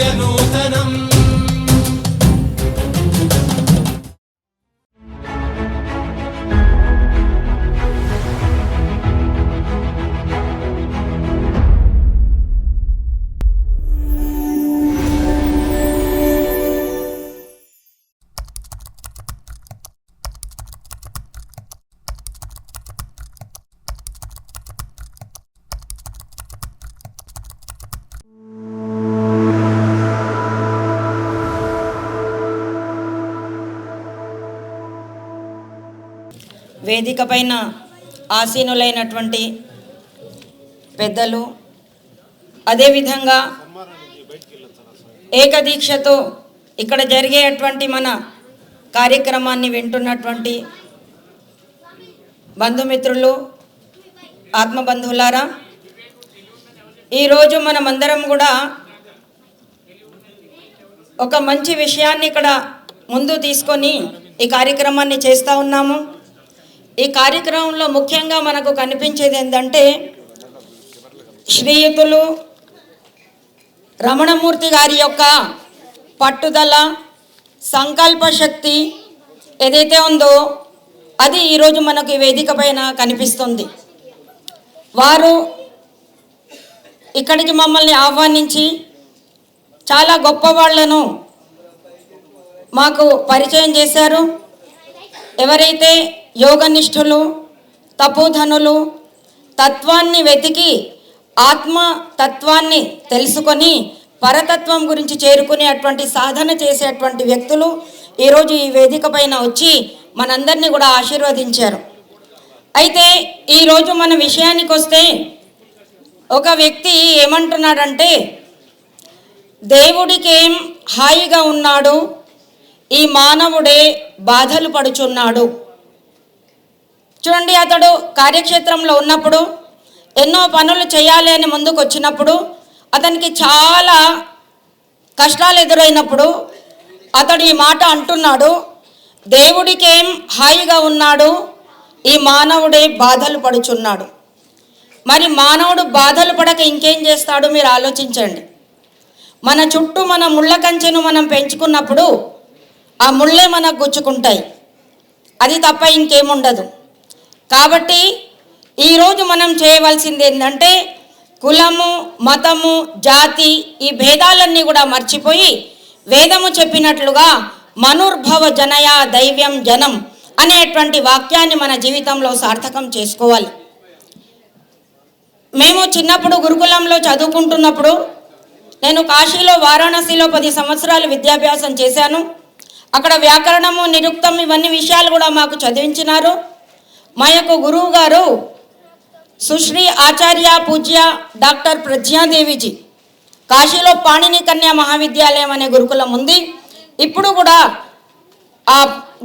pequeno వేదిక పైన ఆసీనులైనటువంటి పెద్దలు అదేవిధంగా ఏకదీక్షతో ఇక్కడ జరిగేటువంటి మన కార్యక్రమాన్ని వింటున్నటువంటి బంధుమిత్రులు ఆత్మబంధువులారా ఈరోజు మనమందరం కూడా ఒక మంచి విషయాన్ని ఇక్కడ ముందు తీసుకొని ఈ కార్యక్రమాన్ని చేస్తూ ఉన్నాము. ఈ కార్యక్రమంలో ముఖ్యంగా మనకు కనిపించేది ఏంటంటే శ్రీయుతులు రమణమూర్తి గారి యొక్క పట్టుదల సంకల్ప శక్తి ఏదైతే ఉందో అది ఈరోజు మనకు వేదిక పైన కనిపిస్తుంది. వారు ఇక్కడికి మమ్మల్ని ఆహ్వానించి చాలా గొప్ప వాళ్ళను మాకు పరిచయం చేశారు. ఎవరైతే యోగనిష్ఠులు తపోధనులు తత్వాన్ని వెతికి ఆత్మ తత్వాన్ని తెలుసుకొని పరతత్వం గురించి చేరుకునేటువంటి సాధన చేసేటువంటి వ్యక్తులు ఈరోజు ఈ వేదిక పైన వచ్చి మనందరినీ కూడా ఆశీర్వదించారు. అయితే ఈరోజు మన విషయానికి వస్తే ఒక వ్యక్తి ఏమంటున్నాడంటే దేవుడికేం హాయిగా ఉన్నాడు ఈ మానవుడే బాధలు పడుచున్నాడు. చూడండి అతడు కార్యక్షేత్రంలో ఉన్నప్పుడు ఎన్నో పనులు చేయాలి అని ముందుకు వచ్చినప్పుడు అతనికి చాలా కష్టాలు ఎదురైనప్పుడు అతడు ఈ మాట అంటున్నాడు దేవుడికేం హాయిగా ఉన్నాడు ఈ మానవుడే బాధలు పడుచున్నాడు. మరి మానవుడు బాధలు పడక ఇంకేం చేస్తాడు మీరు ఆలోచించండి. మన చుట్టూ మన ముళ్ళ కంచెను మనం పెంచుకున్నప్పుడు ఆ ముళ్ళే మనకు గుచ్చుకుంటాయి. అది తప్ప ఇంకేముండదు. కాబట్టి ఈరోజు మనం చేయవలసింది ఏంటంటే కులము మతము జాతి ఈ భేదాలన్నీ కూడా మర్చిపోయి వేదము చెప్పినట్లుగా మనుర్భవ జనయా దైవ్యం జనం అనేటువంటి వాక్యాన్ని మన జీవితంలో సార్థకం చేసుకోవాలి. మేము చిన్నప్పుడు గురుకులంలో చదువుకుంటున్నప్పుడు నేను కాశీలో వారాణసిలో పది సంవత్సరాలు విద్యాభ్యాసం చేశాను. అక్కడ వ్యాకరణము నిరుక్తం ఇవన్నీ విషయాలు కూడా మాకు చదివించినారు. మా యొక్క గురువు గారు సుశ్రీ ఆచార్య పూజ్య డాక్టర్ ప్రజ్ఞాదేవిజీ కాశీలో పాణిని కన్యా మహావిద్యాలయం అనే గురుకులం ఉంది. ఇప్పుడు కూడా ఆ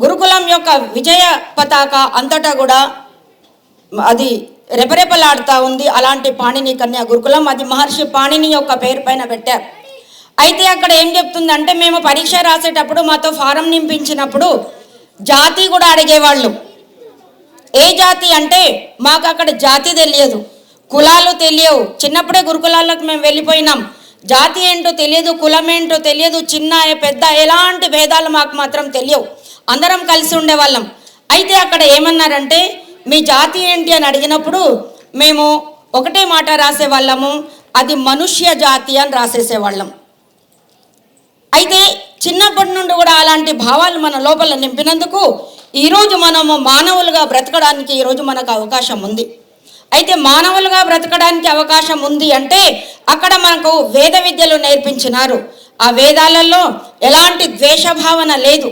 గురుకులం యొక్క విజయ పతాక అంతటా కూడా అది రెపరెపలాడుతూ ఉంది. అలాంటి పాణిని కన్యా గురుకులం అది మహర్షి పాణిని యొక్క పేరు పైన పెట్టారు. అయితే అక్కడ ఏం చెప్తుందంటే మేము పరీక్ష రాసేటప్పుడు మాతో ఫారం నింపించినప్పుడు జాతి కూడా అడిగేవాళ్ళు. ఏ జాతి అంటే మాకు అక్కడ జాతి తెలియదు. కులాలు తెలియవు. చిన్నప్పుడే గురుకులాలకు మేము వెళ్ళిపోయినాం. జాతి ఏంటో తెలియదు కులం ఏంటో తెలియదు చిన్న పెద్ద ఎలాంటి భేదాలు మాకు మాత్రం తెలియవు. అందరం కలిసి ఉండేవాళ్ళం. అయితే అక్కడ ఏమన్నారంటే మీ జాతి ఏంటి అని అడిగినప్పుడు మేము ఒకటే మాట రాసేవాళ్ళము అది మనుష్య జాతి అని రాసేసేవాళ్ళం. అయితే చిన్నప్పటి నుండి కూడా అలాంటి భావాలు మన లోపల నింపినందుకు ఈరోజు మనము మానవులుగా బ్రతకడానికి ఈరోజు మనకు అవకాశం ఉంది. అయితే మానవులుగా బ్రతకడానికి అవకాశం ఉంది అంటే అక్కడ మనకు వేద విద్యలు నేర్పించినారు. ఆ వేదాలలో ఎలాంటి ద్వేషభావన లేదు.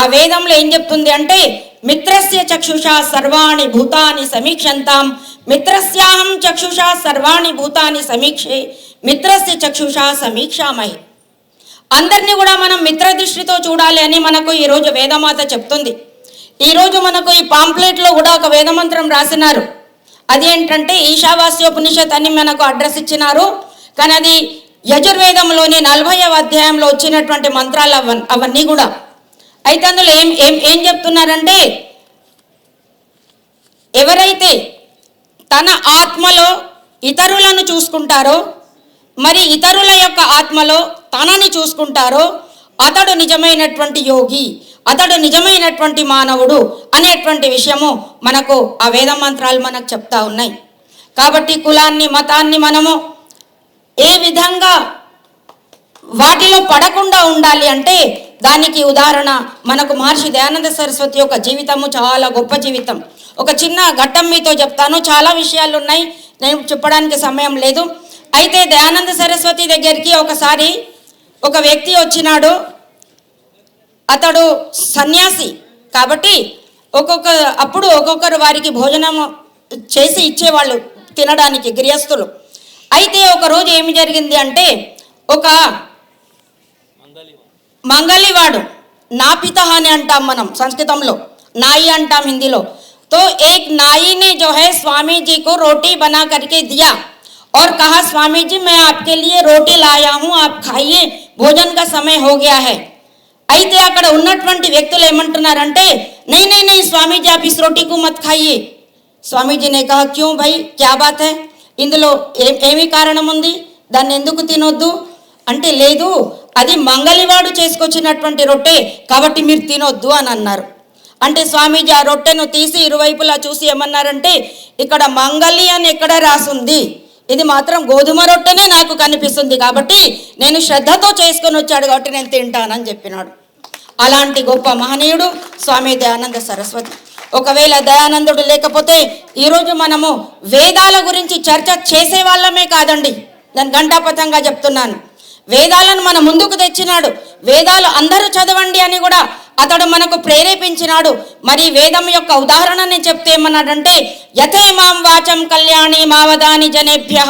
ఆ వేదంలో ఏం చెప్తుంది అంటే మిత్రస్య చక్షుష సర్వాణి భూతాని సమీక్షంతాం. మిత్రస్యాహం చక్షుష సర్వాణి భూతాని సమీక్షే మిత్రస్య చక్షుష సమీక్షామహి. అందరినీ కూడా మనం మిత్ర దృష్టితో చూడాలి అని మనకు ఈరోజు వేదమాత చెప్తుంది. ఈరోజు మనకు ఈ పాంప్లెట్లో కూడా ఒక వేదమంత్రం రాసినారు. అది ఏంటంటే ఈశావాస్యోపనిషత్ అని మనకు అడ్రస్ ఇచ్చినారు. కానీ అది యజుర్వేదంలోని నలభైవ అధ్యాయంలో వచ్చినటువంటి మంత్రాలు అవన్నీ కూడా. అయితే అందులో ఏం ఏం ఏం చెప్తున్నారంటే ఎవరైతే తన ఆత్మలో ఇతరులను చూసుకుంటారో మరి ఇతరుల యొక్క ఆత్మలో తనని చూసుకుంటారో అతడు నిజమైనటువంటి యోగి. అతడు నిజమైనటువంటి మానవుడు అనేటువంటి విషయము మనకు ఆ వేద మంత్రాలు మనకు చెప్తా ఉన్నాయి. కాబట్టి కులాన్ని మతాన్ని మనము ఏ విధంగా వాటిలో పడకుండా ఉండాలి అంటే దానికి ఉదాహరణ మనకు మహర్షి దయానంద సరస్వతి యొక్క జీవితము చాలా గొప్ప జీవితం. ఒక చిన్న ఘట్టం మీతో చెప్తాను. చాలా విషయాలు ఉన్నాయి. నేను చెప్పడానికి సమయం లేదు. అయితే దయానంద సరస్వతి దగ్గరికి ఒకసారి ఒక వ్యక్తి వచ్చినాడు. అతడు సన్యాసి కాబట్టి ఒక్కొక్క అప్పుడు ఒక్కొక్కరు వారికి భోజనం చేసి ఇచ్చేవాళ్ళు తినడానికి గృహస్థులు అయితే ఒక రోజు ఏమి జరిగింది అంటే ఒక మంగళివాడు నాపిత అని అంటాం మనం సంస్కృతంలో నాయి అంటాం హిందీలో तो एक नाई ने जो है स्वामी जी को रोटी बना करके दिया और कहा स्वामी जी मैं आपके लिए रोटी लाया हूँ आप खाइए भोजन का समय हो गया है అయితే అక్కడ ఉన్నటువంటి వ్యక్తులు ఏమంటున్నారంటే నై నై నై స్వామీజీ ఆప్ ఇస్ రోటీ మత్ ఖాయియే స్వామీజీ నే క్యూ భయ్ క్యా బాత్ హై? ఇందులో ఏ ఏమి కారణం ఉంది? దాన్ని ఎందుకు తినొద్దు? అంటే లేదు అది మంగలివాడు చేసుకొచ్చినటువంటి రొట్టె కాబట్టి మీరు తినొద్దు అని అన్నారు. అంటే స్వామీజీ ఆ రొట్టెను తీసి ఇరువైపులా చూసి ఏమన్నారంటే ఇక్కడ మంగలి అని ఎక్కడ రాసుంది? ఇది మాత్రం గోధుమ రొట్టెనే నాకు కనిపిస్తుంది కాబట్టి నేను శ్రద్ధతో చేసుకొని వచ్చాడు కాబట్టి నేను తింటానని చెప్పినాడు. అలాంటి గొప్ప మహనీయుడు స్వామి దయానంద సరస్వతి. ఒకవేళ దయానందుడు లేకపోతే ఈరోజు మనము వేదాల గురించి చర్చ చేసే వాళ్ళమే కాదండి. నేను గంటాపథంగా చెప్తున్నాను. వేదాలను మన ముందుకు తెచ్చినాడు. వేదాలు అందరూ చదవండి అని కూడా అతడు మనకు ప్రేరేపించినాడు. మరి వేదం యొక్క ఉదాహరణ నేను చెప్తే ఏమన్నాడంటే యథేమాం వాచం కళ్యాణి మావదాని జనేభ్య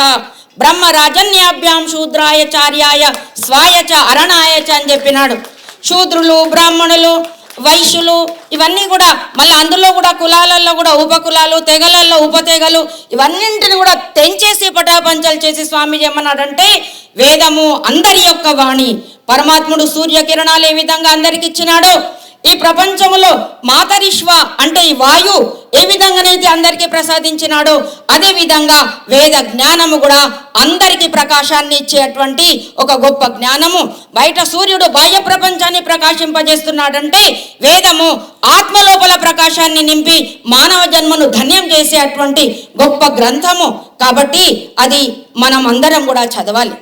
బ్రహ్మ రాజన్యాభ్యాం శూద్రాయ చార్యాయ స్వాయ చ అరణాయ చ అని చెప్పినాడు. శూద్రులు బ్రాహ్మణులు వైశ్యులు ఇవన్నీ కూడా మళ్ళీ అందులో కూడా కులాలలో కూడా ఉపకులాలు తెగలల్లో ఉపతెగలు ఇవన్నింటిని కూడా తెంచేసి పటాపంచలు చేసి స్వామి ఏమన్నాడంటే వేదము అందరి యొక్క వాణి. పరమాత్ముడు సూర్యకిరణాలు ఏ విధంగా అందరికి ఇచ్చినాడో ఈ ప్రపంచంలో మాతరిశ్వ అంటే ఈ వాయు ఏ విధంగానైతే అందరికీ ప్రసాదించినాడో అదే విధంగా వేద జ్ఞానము కూడా అందరికీ ప్రకాశాన్ని ఇచ్చేటువంటి ఒక గొప్ప జ్ఞానము. బయట సూర్యుడు బాహ్య ప్రపంచాన్ని ప్రకాశింపజేస్తున్నాడంటే వేదము ఆత్మ లోపల ప్రకాశాన్ని నింపి మానవ జన్మను ధన్యం చేసేటువంటి గొప్ప గ్రంథము. కాబట్టి అది మనం అందరం కూడా చదవాలి.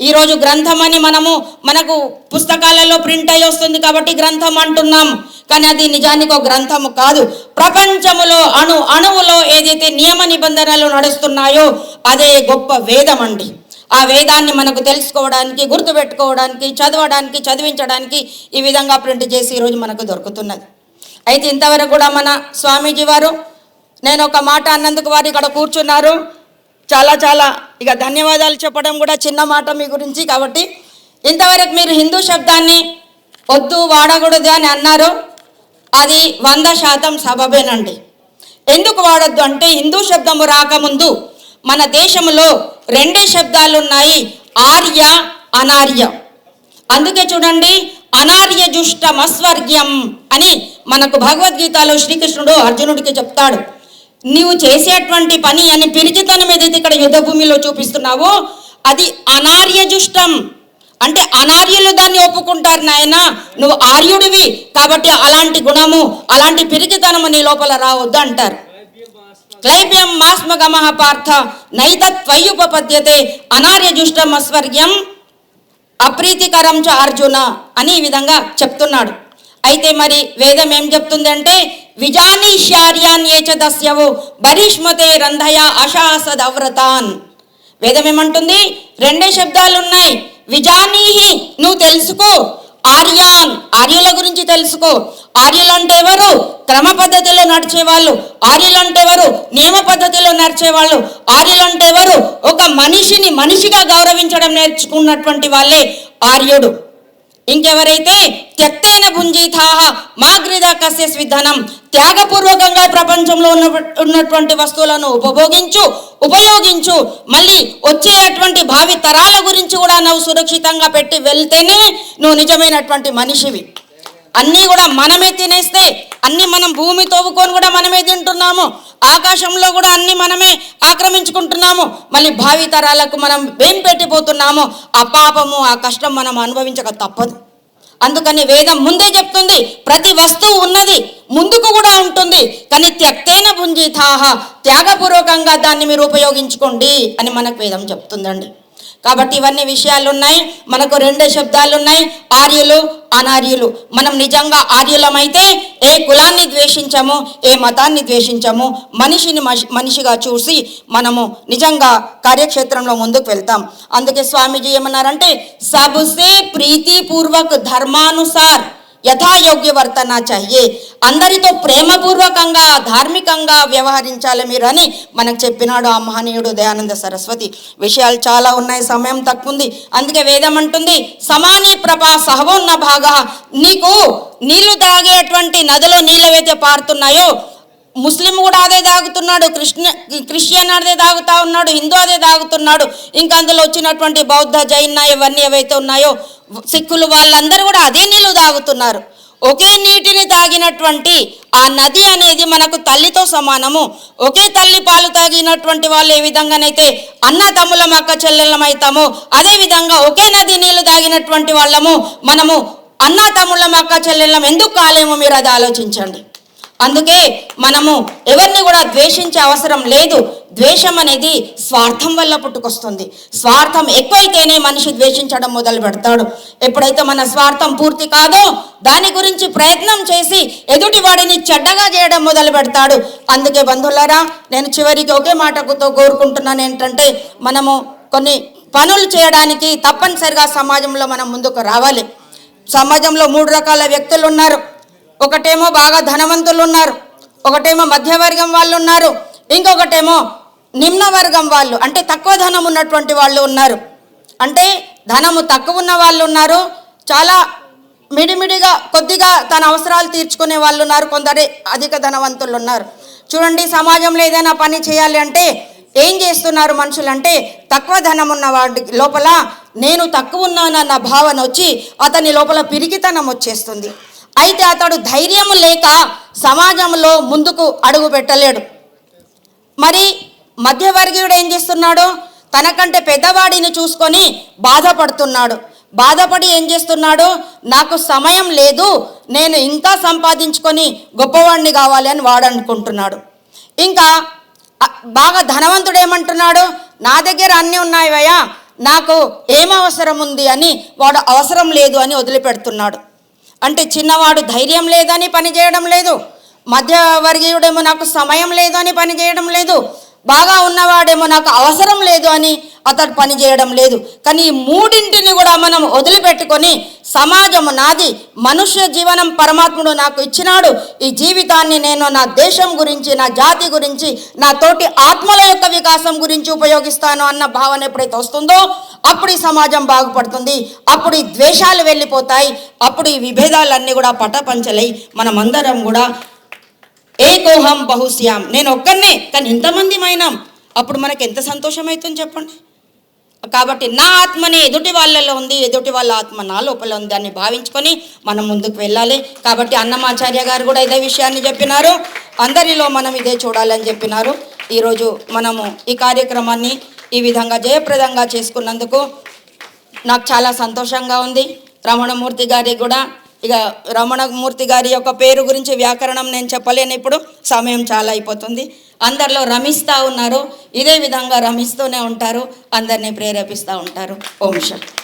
ఈరోజు గ్రంథం అని మనము మనకు పుస్తకాలలో ప్రింట్ అయి వస్తుంది కాబట్టి గ్రంథం అంటున్నాం. కానీ అది నిజానికి ఒక గ్రంథము కాదు. ప్రపంచములో అణు అణువులో ఏదైతే నియమ నిబంధనలు నడుస్తున్నాయో అదే గొప్ప వేదం అండి. ఆ వేదాన్ని మనకు తెలుసుకోవడానికి గుర్తుపెట్టుకోవడానికి చదవడానికి చదివించడానికి ఈ విధంగా ప్రింట్ చేసి ఈరోజు మనకు దొరుకుతున్నది. అయితే ఇంతవరకు కూడా మన స్వామీజీ వారు నేను ఒక మాట అన్నందుకు వారు ఇక్కడ కూర్చున్నారు. చాలా చాలా ఇక ధన్యవాదాలు చెప్పడం కూడా చిన్న మాట మీ గురించి కాబట్టి ఇంతవరకు మీరు హిందూ శబ్దాన్ని వద్దు వాడకూడదు అని అన్నారు. అది వంద శాతం సబబేనండి. ఎందుకు వాడద్దు అంటే హిందూ శబ్దము రాకముందు మన దేశంలో రెండే శబ్దాలు ఉన్నాయి ఆర్య అనార్య. అందుకే చూడండి అనార్య జుష్టం అస్వర్గ్యం అని మనకు భగవద్గీతలో శ్రీకృష్ణుడు అర్జునుడికి చెప్తాడు. నీవు చేసేటువంటి పని అని పిరిచితనం ఏదైతే ఇక్కడ యుద్ధ భూమిలో చూపిస్తున్నావో అది అనార్య జుష్టం అంటే అనార్యులు దాన్ని ఒప్పుకుంటారు నాయన. నువ్వు ఆర్యుడివి కాబట్టి అలాంటి గుణము అలాంటి పిరికితనము నీ లోపల రావద్దు అంటారు. క్లైబ్యం మాస్మగమ పార్థ నైతత్వయుపపద్యతే అనార్య జుష్టం అస్వర్గ్యం అప్రీతికరం చ అర్జున అని ఈ విధంగా చెప్తున్నాడు. అయితే మరి వేదం ఏం చెప్తుంది అంటే విజానీష్యార్యాన్యేచ దస్యవు బరిష్మతే రంధయ అశాసదవ్రతాన్ వేదం ఏమంటుంది రెండే శబ్దాలు ఉన్నాయి విజానీహి నువ్వు తెలుసుకో. ఆర్యాన్ ఆర్యుల గురించి తెలుసుకో. ఆర్యులు అంటే ఎవరు క్రమ పద్ధతిలో నడిచేవాళ్ళు. ఆర్యులు అంటే ఎవరు నియమ పద్ధతిలో నడిచేవాళ్ళు. ఆర్యులు అంటే ఎవరు ఒక మనిషిని మనిషిగా గౌరవించడం నేర్చుకున్నటువంటి వాళ్ళే ఆర్యుడు. ఇంకెవరైతే త్యక్తైన భుంజీతాహ మాగ్రిద కస్య స్విధనం త్యాగపూర్వకంగా ప్రపంచంలో ఉన్న ఉన్నటువంటి వస్తువులను ఉపభోగించు ఉపయోగించు మళ్ళీ వచ్చేటువంటి భావి తరాల గురించి కూడా నువ్వు సురక్షితంగా పెట్టి వెళ్తేనే నువ్వు నిజమైనటువంటి మనిషివి. అన్నీ కూడా మనమే తినేస్తే అన్నీ మనం భూమి తవ్వుకొని కూడా మనమే తింటున్నాము. ఆకాశంలో కూడా అన్ని మనమే ఆక్రమించుకుంటున్నాము. మళ్ళీ భావితరాలకు మనం ఏం పెట్టిపోతున్నాము ఆ పాపము ఆ కష్టం మనం అనుభవించక తప్పదు. అందుకని వేదం ముందే చెప్తుంది ప్రతి వస్తువు ఉన్నది ముందుకు కూడా ఉంటుంది. కానీ త్యక్తేన భుంజితాహ త్యాగపూర్వకంగా దాన్ని మీరు ఉపయోగించుకోండి అని మనకు వేదం చెప్తుందండి. కాబట్టి ఇవన్నీ విషయాలు ఉన్నాయి మనకు రెండు శబ్దాలు ఉన్నాయి ఆర్యులు అనార్యులు. మనం నిజంగా ఆర్యులమైతే ఏ కులాన్ని ద్వేషించము ఏ మతాన్ని ద్వేషించము మనిషిని మనిషిగా చూసి మనము నిజంగా కార్యక్షేత్రంలో ముందుకు వెళ్తాం. అందుకే స్వామీజీ ఏమన్నారంటే సబుసే ప్రీతిపూర్వక్ ధర్మానుసార్ యథాయోగ్య వర్తన చాయే. అందరితో ప్రేమపూర్వకంగా ధార్మికంగా వ్యవహరించాలి మీరు అని మనకు చెప్పినాడు ఆ మహనీయుడు దయానంద సరస్వతి. విషయాలు చాలా ఉన్నాయి సమయం తక్కువ ఉంది అందుకే వేదం అంటుంది సమానే ప్రభా సహవోన్న భాగ నీకు నీళ్ళు తాగేటువంటి నదిలో నీళ్ళవైతే పారుతున్నాయో ముస్లిం కూడా అదే తాగుతున్నాడు కృష్ణ క్రిస్టియన్ అదే తాగుతా ఉన్నాడు హిందూ అదే తాగుతున్నాడు. ఇంకా అందులో వచ్చినటువంటి బౌద్ధ జైన ఇవన్నీ ఏవైతే ఉన్నాయో సిక్కులు వాళ్ళందరూ కూడా అదే నీళ్ళు తాగుతున్నారు. ఒకే నీటిని తాగినటువంటి ఆ నది అనేది మనకు తల్లితో సమానము. ఒకే తల్లి పాలు తాగినటువంటి వాళ్ళు ఏ విధంగానైతే అన్న తమ్ములం అక్క చెల్లెళ్ళం అవుతామో అదే విధంగా ఒకే నది నీళ్ళు తాగినటువంటి వాళ్ళము మనము అన్న తమ్ముళ్ళం అక్క చెల్లెళ్ళం ఎందుకు కాలేమో మీరు అది ఆలోచించండి. అందుకే మనము ఎవరిని కూడా ద్వేషించే అవసరం లేదు. ద్వేషం అనేది స్వార్థం వల్ల పుట్టుకొస్తుంది. స్వార్థం ఎక్కువైతేనే మనిషి ద్వేషించడం మొదలు పెడతాడు. ఎప్పుడైతే మన స్వార్థం పూర్తి కాదో దాని గురించి ప్రయత్నం చేసి ఎదుటి వాడిని చెడ్డగా చేయడం మొదలు పెడతాడు. అందుకే బంధువులారా నేను చివరికి ఒకే మాటకుతో కోరుకుంటున్నాను ఏంటంటే మనము కొన్ని పనులు చేయడానికి తప్పనిసరిగా సమాజంలో మనం ముందుకు రావాలి. సమాజంలో మూడు రకాల వ్యక్తులు ఉన్నారు. ఒకటేమో బాగా ధనవంతులు ఉన్నారు ఒకటేమో మధ్యవర్గం వాళ్ళు ఉన్నారు ఇంకొకటేమో నిమ్న వర్గం వాళ్ళు అంటే తక్కువ ధనం ఉన్నటువంటి వాళ్ళు ఉన్నారు. అంటే ధనము తక్కువ ఉన్న వాళ్ళు ఉన్నారు చాలా మిడిమిడిగా కొద్దిగా తన అవసరాలు తీర్చుకునే వాళ్ళు ఉన్నారు కొందరు అధిక ధనవంతులు ఉన్నారు. చూడండి సమాజంలో ఏదైనా పని చేయాలి అంటే ఏం చేస్తున్నారు మనుషులు అంటే తక్కువ ధనం ఉన్న వాడి లోపల నేను తక్కువ ఉన్నానన్న భావన వచ్చి అతని లోపల పిరికితనం వచ్చేస్తుంది. అయితే అతడు ధైర్యం లేక సమాజంలో ముందుకు అడుగు పెట్టలేడు. మరి మధ్యవర్గీయుడు ఏం చేస్తున్నాడు? తనకంటే పెద్దవాడిని చూసుకొని బాధపడుతున్నాడు. బాధపడి ఏం చేస్తున్నాడు? నాకు సమయం లేదు నేను ఇంకా సంపాదించుకొని గొప్పవాడిని కావాలి అని వాడు అనుకుంటున్నాడు. ఇంకా బాగా ధనవంతుడు ఏమంటున్నాడు? నా దగ్గర అన్నీ ఉన్నాయవయ్యా నాకు ఏం అవసరం ఉంది అని వాడు అవసరం లేదు అని వదిలిపెడుతున్నాడు. అంటే చిన్నవాడు ధైర్యం లేదని పని చేయడం లేదు. మధ్యవర్గీయుడేమో నాకు సమయం లేదు అని పని చేయడం లేదు. బాగా ఉన్నవాడేమో నాకు అవసరం లేదు అని అతడు పని చేయడం లేదు. కానీ ఈ మూడింటిని కూడా మనం వదిలిపెట్టుకొని సమాజము నాది మనుష్య జీవనం పరమాత్ముడు నాకు ఇచ్చినాడు. ఈ జీవితాన్ని నేను నా దేశం గురించి నా జాతి గురించి నా తోటి ఆత్మల యొక్క వికాసం గురించి ఉపయోగిస్తాను అన్న భావన ఎప్పుడైతే వస్తుందో అప్పుడు ఈ సమాజం బాగుపడుతుంది. అప్పుడు ఈ ద్వేషాలు వెళ్ళిపోతాయి. అప్పుడు ఈ విభేదాలన్నీ కూడా పటపంచలై మనమందరం కూడా ఏకోహం బహుశ్యాం. నేను ఒక్కనే కానీ ఇంతమంది మైనాం అప్పుడు మనకి ఎంత సంతోషం అవుతుంది చెప్పండి. కాబట్టి నా ఆత్మని ఎదుటి వాళ్ళలో ఉంది ఎదుటి వాళ్ళ ఆత్మ నా లోపల ఉంది అని భావించుకొని మనం ముందుకు వెళ్ళాలి. కాబట్టి అన్నమాచార్య గారు కూడా ఇదే విషయాన్ని చెప్పినారు. అందరిలో మనం ఇదే చూడాలని చెప్పినారు. ఈరోజు మనము ఈ కార్యక్రమాన్ని ఈ విధంగా జయప్రదంగా చేసుకున్నందుకు నాకు చాలా సంతోషంగా ఉంది. రమణమూర్తి గారి కూడా ఇక రమణమూర్తి గారి యొక్క పేరు గురించి వ్యాకరణం నేను చెప్పలేను ఇప్పుడు సమయం చాలా అయిపోతుంది. అందరిలో రమిస్తూ ఉన్నారు. ఇదే విధంగా రమిస్తూనే ఉంటారు. అందరినీ ప్రేరేపిస్తూ ఉంటారు. ఓం శక్తి.